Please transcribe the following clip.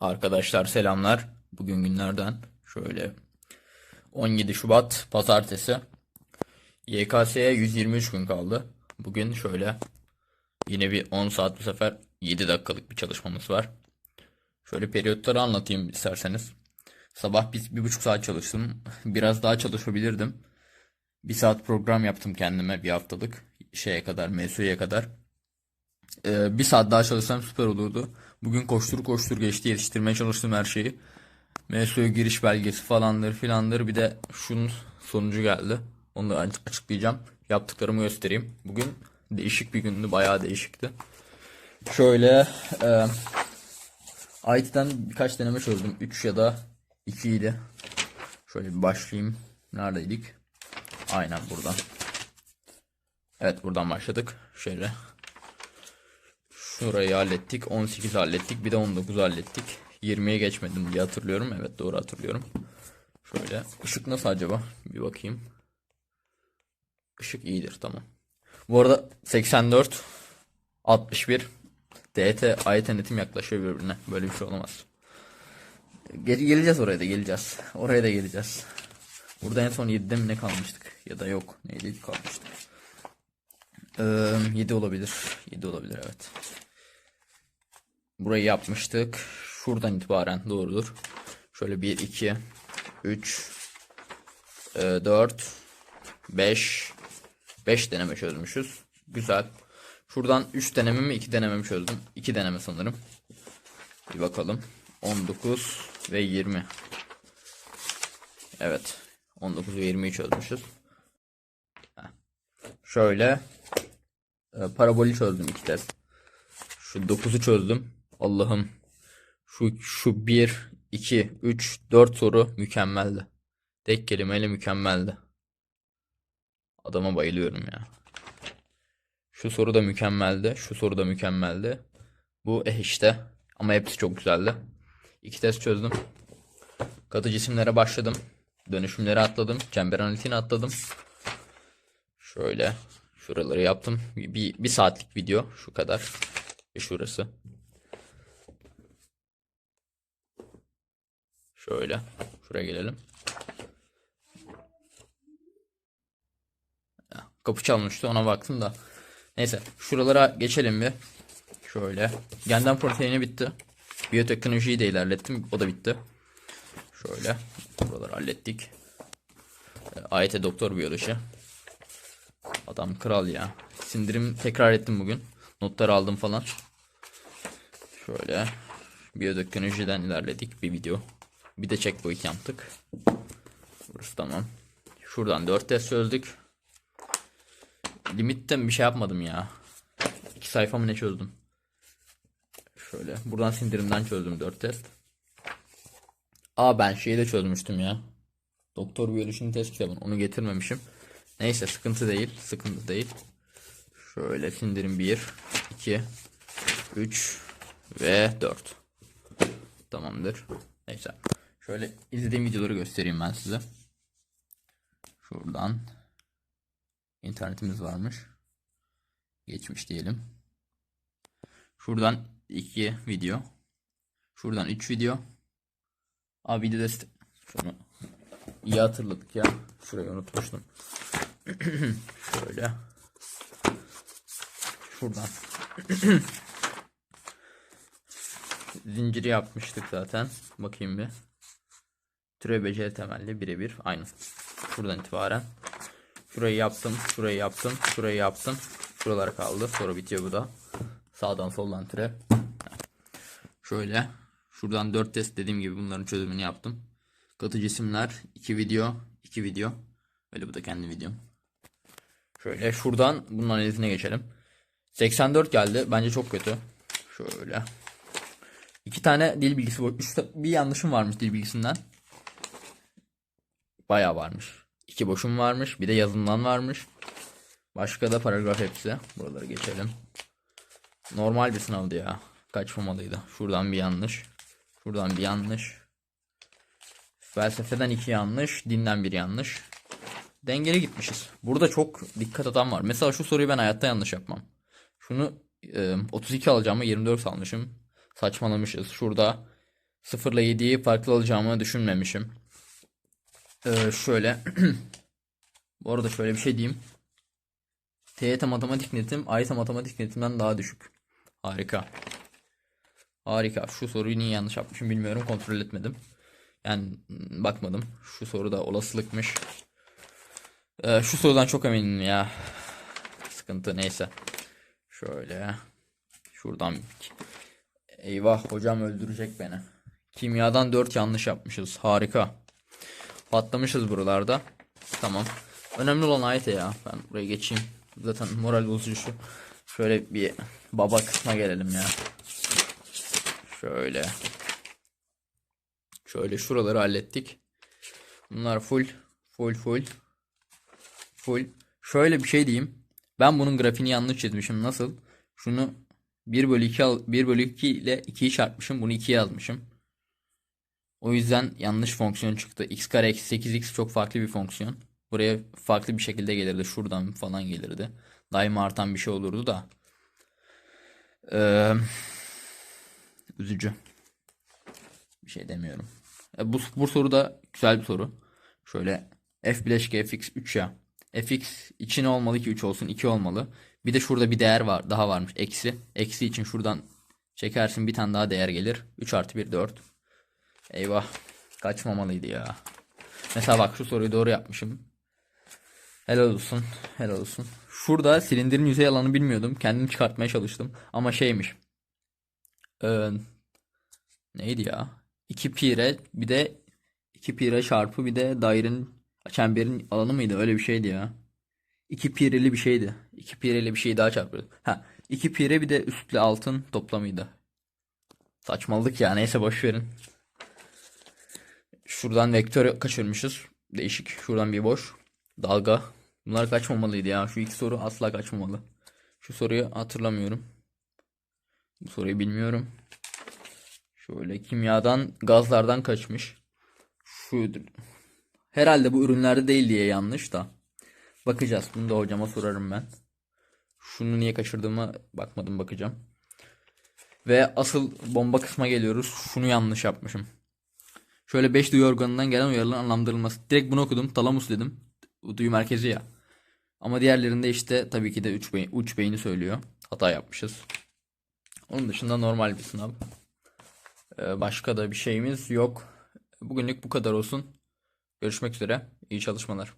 Arkadaşlar selamlar. Bugün günlerden şöyle 17 Şubat Pazartesi. YKS'ye 123 gün kaldı. Bugün şöyle yine bir 10 saat bu sefer 7 dakikalık bir çalışmamız var. Şöyle periyotları anlatayım isterseniz. Sabah biz bir buçuk saat çalıştım. Biraz daha çalışabilirdim. Bir saat program yaptım kendime bir haftalık şeye kadar, MSU'ya kadar. Ee, bir saat daha çalışsam süper olurdu. Bugün koştur koştur geçti yetiştirmeye çalıştım her şeyi. MSU giriş belgesi falandır filandır bir de şunun sonucu geldi. Onu da açıklayacağım. Yaptıklarımı göstereyim. Bugün değişik bir gündü bayağı değişikti. Şöyle e, IT'den birkaç deneme çözdüm. 3 ya da 2 idi. Şöyle bir başlayayım. Neredeydik? Aynen buradan. Evet buradan başladık. Şöyle Şurayı hallettik. 18 hallettik. Bir de 19 hallettik. 20'ye geçmedim diye hatırlıyorum. Evet doğru hatırlıyorum. Şöyle. Işık nasıl acaba? Bir bakayım. Işık iyidir tamam. Bu arada 84 61 DT ayet denetim yaklaşıyor birbirine. Böyle bir şey olamaz. Gel geleceğiz oraya da geleceğiz. Oraya da geleceğiz. Burada en son 7'de mi ne kalmıştık? Ya da yok. Neydi kalmıştık? Ee, 7 olabilir. 7 olabilir evet. Burayı yapmıştık. Şuradan itibaren doğrudur. Şöyle 1, 2, 3, 4, 5, 5 deneme çözmüşüz. Güzel. Şuradan 3 deneme mi 2 deneme mi çözdüm? 2 deneme sanırım. Bir bakalım. 19 ve 20. Evet. 19 ve 20'yi çözmüşüz. Şöyle e, parabolü çözdüm iki test. Şu 9'u çözdüm. Allah'ım. Şu şu 1 2 3 4 soru mükemmeldi. Tek kelimeyle mükemmeldi. Adama bayılıyorum ya. Şu soru da mükemmeldi. Şu soru da mükemmeldi. Bu eh işte. Ama hepsi çok güzeldi. İki test çözdüm. Katı cisimlere başladım. Dönüşümleri atladım. Çember analitiğini atladım. Şöyle şuraları yaptım. Bir, bir, saatlik video şu kadar. Ve şurası. Şöyle. Şuraya gelelim. Kapı çalmıştı ona baktım da. Neyse şuralara geçelim bir. Şöyle. Genden proteini bitti. Biyoteknolojiyi de ilerlettim. O da bitti. Şöyle. Buraları hallettik. E, AYT doktor biyoloji. Adam kral ya. Sindirim tekrar ettim bugün. Notlar aldım falan. Şöyle. Biyoteknolojiden ilerledik bir video. Bir de checkpoint yaptık. Burası tamam. Şuradan 4 test çözdük. Limitten bir şey yapmadım ya. 2 sayfa mı ne çözdüm? Şöyle. Buradan sindirimden çözdüm 4 test. Aa ben şeyi de çözmüştüm ya. Doktor biyolojinin test kitabını. Onu getirmemişim. Neyse sıkıntı değil. Sıkıntı değil. Şöyle sindirim 1, 2, 3 ve 4. Tamamdır. Neyse. Şöyle izlediğim videoları göstereyim ben size. Şuradan internetimiz varmış. Geçmiş diyelim. Şuradan 2 video. Şuradan 3 video. Abi video dest şunu iyi hatırladık ya. Şurayı unutmuştum. Şöyle. Şuradan. Zinciri yapmıştık zaten. Bakayım bir. Türev beceri temelli birebir. Aynı. Şuradan itibaren. Şurayı yaptım. Şurayı yaptım. Şurayı yaptım. Şuralar kaldı. Sonra bitiyor bu da. Sağdan soldan türev. Şöyle. Şuradan 4 test dediğim gibi bunların çözümünü yaptım. Katı cisimler 2 video. 2 video. Böyle bu da kendi videom. Şöyle şuradan bunun analizine geçelim. 84 geldi. Bence çok kötü. Şöyle. İki tane dil bilgisi bir yanlışım varmış dil bilgisinden. Bayağı varmış. İki boşum varmış. Bir de yazımdan varmış. Başka da paragraf hepsi. Buraları geçelim. Normal bir sınavdı ya. Kaçmamalıydı. Şuradan bir yanlış. Şuradan bir yanlış. Felsefeden iki yanlış. Dinden bir yanlış. Dengeli gitmişiz. Burada çok dikkat atan var. Mesela şu soruyu ben hayatta yanlış yapmam. Şunu e, 32 alacağımı 24 almışım. Saçmalamışız. Şurada 0 ile 7'yi farklı alacağımı düşünmemişim. Ee, şöyle. Bu arada şöyle bir şey diyeyim. TYT matematik netim AYT matematik netimden daha düşük. Harika. Harika. Şu soruyu niye yanlış yapmışım bilmiyorum. Kontrol etmedim. Yani m, bakmadım. Şu soru da olasılıkmış. Ee, şu sorudan çok eminim ya. Sıkıntı neyse. Şöyle. Şuradan. Eyvah hocam öldürecek beni. Kimyadan 4 yanlış yapmışız. Harika. Patlamışız buralarda. Tamam. Önemli olan AYT ya. Ben buraya geçeyim. Zaten moral bozucu şu. Şöyle bir baba kısma gelelim ya. Şöyle. Şöyle şuraları hallettik. Bunlar full. Full full. Full. Şöyle bir şey diyeyim. Ben bunun grafiğini yanlış çizmişim. Nasıl? Şunu 1 bölü 2 al 1 bölü 2 ile 2'yi çarpmışım. Bunu 2'ye yazmışım. O yüzden yanlış fonksiyon çıktı. x kare eksi 8x çok farklı bir fonksiyon. Buraya farklı bir şekilde gelirdi. Şuradan falan gelirdi. Daima artan bir şey olurdu da. Ee, üzücü. Bir şey demiyorum. E, bu, bu soru da güzel bir soru. Şöyle f bileşke fx 3 ya. fx için olmalı ki 3 olsun 2 olmalı. Bir de şurada bir değer var daha varmış eksi. Eksi için şuradan çekersin bir tane daha değer gelir. 3 artı 1 4. Eyvah. Kaçmamalıydı ya. Mesela bak şu soruyu doğru yapmışım. Helal olsun. Helal olsun. Şurada silindirin yüzey alanı bilmiyordum. Kendim çıkartmaya çalıştım. Ama şeymiş. Ee, neydi ya? 2 pi r bir de 2 pi r çarpı bir de dairenin çemberin alanı mıydı? Öyle bir şeydi ya. 2 pi r'li bir şeydi. 2 pi r'li bir şey daha çarpıyordu. Ha, 2 pi r bir de üstle altın toplamıydı. Saçmalık ya. Neyse boş verin. Şuradan vektör kaçırmışız. Değişik. Şuradan bir boş. Dalga. Bunlar kaçmamalıydı ya. Şu iki soru asla kaçmamalı. Şu soruyu hatırlamıyorum. Bu soruyu bilmiyorum. Şöyle kimyadan gazlardan kaçmış. Şu herhalde bu ürünlerde değil diye yanlış da. Bakacağız. Bunu da hocama sorarım ben. Şunu niye kaçırdığımı bakmadım bakacağım. Ve asıl bomba kısma geliyoruz. Şunu yanlış yapmışım. Şöyle 5 duyu organından gelen uyarıların anlamlandırılması. Direkt bunu okudum. Talamus dedim. Duyu merkezi ya. Ama diğerlerinde işte tabii ki de uç, beyin, uç beyni söylüyor. Hata yapmışız. Onun dışında normal bir sınav. Ee, başka da bir şeyimiz yok. Bugünlük bu kadar olsun. Görüşmek üzere. İyi çalışmalar.